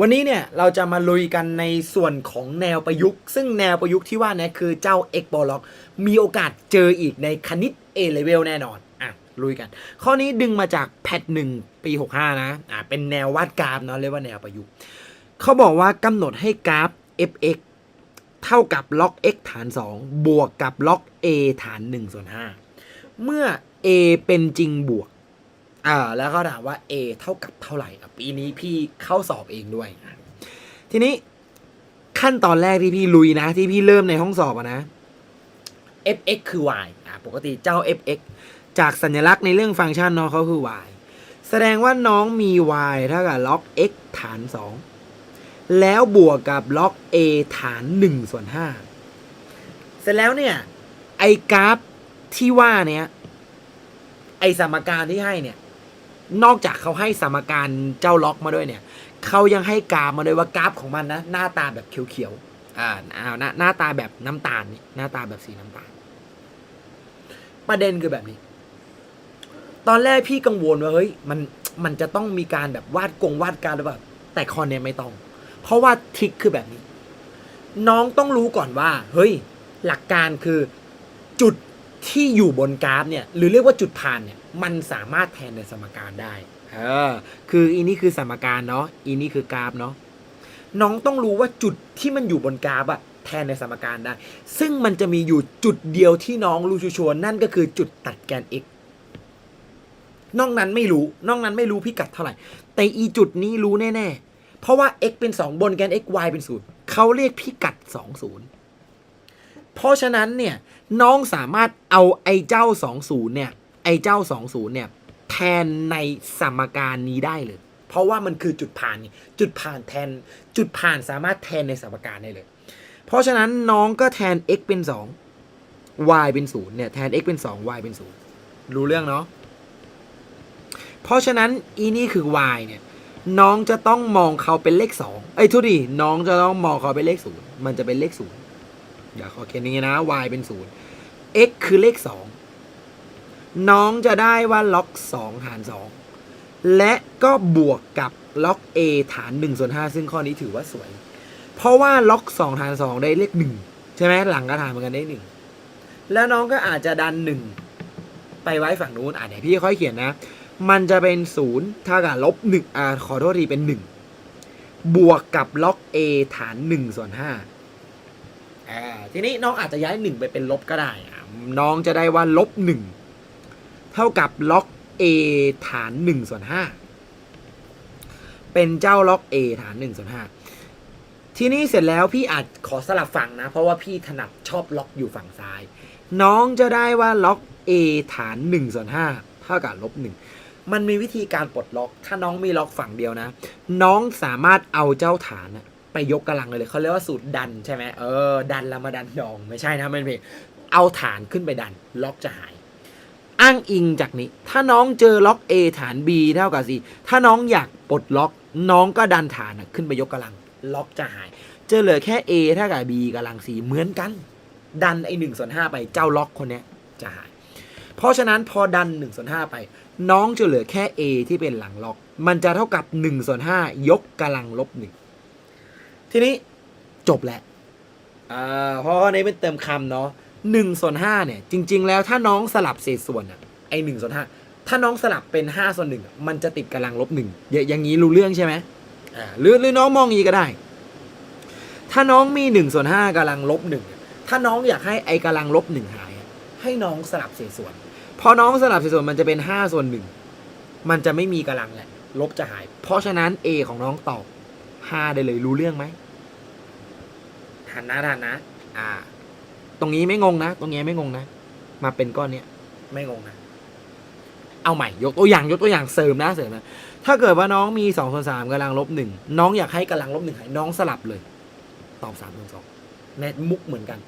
วันนี้เนี่ยเราจะมาลุยกันในส่วนของแนวประยุกต์ ซึ่งแนวประยุกต์ที่ว่าเนี่ยคือเจ้า x b o l o c มีโอกาสเจออีกในคณิต A level แน่นอนอะลุยกัน ข้อนี้ดึงมาจากแพทหนึ่งปี 65 นะอะเป็นแนววาดกราฟเนาะเรียกว่าแนวประยุกต์เขาบอกว่ากำหนดให้กราฟ fx เท่ากับล็อก x ฐาน 2 บวกกับล็อก a ฐาน1ส่วน5เมื่อ a เป็นจริงบวก อ่าแล้วก็ถามว่า a เท่ากับเท่าไหร่ปีนี้พี่เข้าสอบเองด้วย ทีนี้ขั้นตอนแรกที่พี่ลุยนะ ที่พี่เริ่มในห้องสอบอะนะ fx คือ y อะปกติเจ้า fx จากสัญลักษณ์ในเรื่องฟังก์ชันเนาะเขาคือ y แสดงว่าน้องมี y เท่ากับล็อก x ฐาน 2 แล้วบวกกับล็อก a ฐาน1ส่วน5เสร็จแล้วเนี่ย ไอกราฟที่ว่าเนี้ยไอสมการที่ให้เนี่ย นอกจากเขาให้สมการเจ้าล็อกมาด้วยเนี่ยเขายังให้กราฟมาด้วยว่ากราฟของมันนะหน้าตาแบบเขียวๆอ่าอ่าหน้าหน้าตาแบบน้ำตาลนี่หน้าตาแบบสีน้ำตาล ประเด็นคือแบบนี้ ตอนแรกพี่กังวลว่าเฮ้ยมันมันจะต้องมีการแบบวาดกงวาดการหรือเปล่าแต่คอนเนี้ยไม่ต้อง เพราะว่าทริคคือแบบนี้ น้องต้องรู้ก่อนว่า เฮ้ย หลักการคือจุด ที่อยู่บนกราฟเนี่ยหรือเรียกว่าจุดผ่านเนี่ยมันสามารถแทนในสมการได้เออคืออีนี่คือสมการเนาะอีนี่คือกราฟเนาะน้องต้องรู้ว่าจุดที่มันอยู่บนกราฟอะแทนในสมการได้ ซึ่งมันจะมีอยู่จุดเดียวที่น้องรู้ชัวร์นั่นก็คือจุดตัดแกน x นอกนั้นไม่รู้ นอกนั้นไม่รู้พิกัดเท่าไหร่ แต่อีจุดนี้รู้แน่ ๆ เพราะว่า x เป็น 2 บนแกน x y เป็น 0เขาเรียกพิกัด 2 0 เพราะฉะนั้นเนี่ยน้องสามารถเอาไอ้เจ้า 20 เนี่ย ไอ้เจ้า 20 เนี่ย แทนในสมการนี้ได้เลย เพราะว่ามันคือจุดผ่าน จุดผ่านแทน จุดผ่านสามารถแทนในสมการได้เลย เพราะฉะนั้นน้องก็แทน x เป็น 2 y เป็น 0 เนี่ย แทน x เป็น 2 y เป็น 0 รู้เรื่องเนาะ เพราะฉะนั้นอีนี่คือ y เนี่ย น้องจะต้องมองเขาเป็นเลข 2 เอ้ยทุดีน้องจะต้องมองเขาเป็นเลข 0 มันจะเป็นเลข 0 อย่าขอเขียนอย่างนี้นะ y เป็นศูนย์ x คือเลขสองน้องจะได้ว่าล็อกสองหารสองและก็บวกกับล็อก a ฐาน1ส่วน5ซึ่งข้อนี้ถือว่าสวย เพราะว่าล็อก2ฐาน 2 ได้เลข1ใช่ไหมหลังก็ฐานเหมือนกันได้ 1 แล้วน้องก็อาจจะดัน 1 ไปไว้ฝั่งนู้นอะเดี๋ยวพี่ค่อยเขียนนะ มันจะเป็น 0 ถ้ากับลบ1อ่าขอโทษทีเป็น 1 บวกกับล็อก a ฐาน1ส่วน5 อ่าทีนี้น้องอาจจะย้ายหนึ่งไปเป็นลบก็ได้อะน้องจะได้ว่าลบหนึ่งเท่ากับล็อก a ฐานหนึ่งส่วนห้าเป็นเจ้าล็อก a ฐานหนึ่งส่วนห้าทีนี้เสร็จแล้วพี่อาจขอสลับฝั่งนะ เพราะว่าพี่ถนัดชอบล็อกอยู่ฝั่งซ้าย น้องจะได้ว่าล็อก a ฐาน1ส่วน5เท่ากับลบ1มันมีวิธีการปลดล็อก ถ้าน้องมีล็อกฝั่งเดียวนะ น้องสามารถเอาเจ้าฐานอะ ไปยกกำลังเลยเขาเรียกว่าสูตรดันใช่ไหมเออดันล้วมาดันดองไม่ใช่นะมันเป็นเอาฐานขึ้นไปดัน ล็อกจะหาย อ้างอิงจากนี้ ถ้าน้องเจอล็อก A ฐาน B เท่ากับ C ถ้าน้องอยากปลดล็อก น้องก็ดันฐานขึ้นไปยกกำลัง ล็อกจะหาย เจอเหลือแค่ A เท่ากับ B กำลัง C เหมือนกัน ดันไอ้หนึ่งส่วนห้าไปเจ้าล็อกคนนี้จะหาย เพราะฉะนั้นพอดัน1ส่วน5ไป น้องจะเหลือแค่ A ที่เป็นหลังล็อก มันจะเท่ากับ1ส่วน5ยกกำลังลบ1 ทีนี้จบแล้วอ่าเพราะว่าในเป็นเติมคำเนาะ1ส่วน5เนี่ย จริง ๆ แล้วถ้าน้องสลับเศษส่วนอะไอ้1ส่วน5ถ้าน้องสลับเป็น5ส่วน1อะมันจะติดกำลังลบ1อย่าอย่างนี้รู้เรื่องใช่ไหมอ่าหรือหรือน้องมองอย่างนี้ก็ได้ ถ้าน้องมี1ส่วน5กำลังลบ1ถ้าน้องอยากให้ไอ้กำลังลบ1หาย ให้น้องสลับเศษส่วน พอน้องสลับเศษส่วนมันจะเป็นห้าส่วนหนึ่งมันจะไม่มีกำลังแหละลบจะหาย เพราะฉะนั้น A ของน้องตอบห้าได้เลยรู้เรื่องไหม ทันนะทันนะ อ่า ตรงนี้ไม่งงนะ ตรงนี้ไม่งงนะ มาเป็นก้อนเนี้ยไม่งงนะ เอาใหม่ ยกตัวอย่าง ยกตัวอย่างเสริมนะเสริมนะ ถ้าเกิดว่าน้องมีสองส่วนสามกำลังลบหนึ่งน้องอยากให้กำลังลบหนึ่งหายน้องสลับเลย ตอบสามส่วนสองแนทมุกเหมือนกัน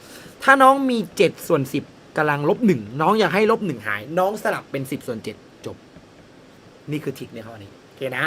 ถ้าน้องมีเจ็ดส่วนสิบกำลังลบหนึ่งน้องอยากให้ลบหนึ่งหาย น้องสลับเป็นสิบส่วนเจ็ดจบ นี่คือทริกในข้อนี้โอเคนะ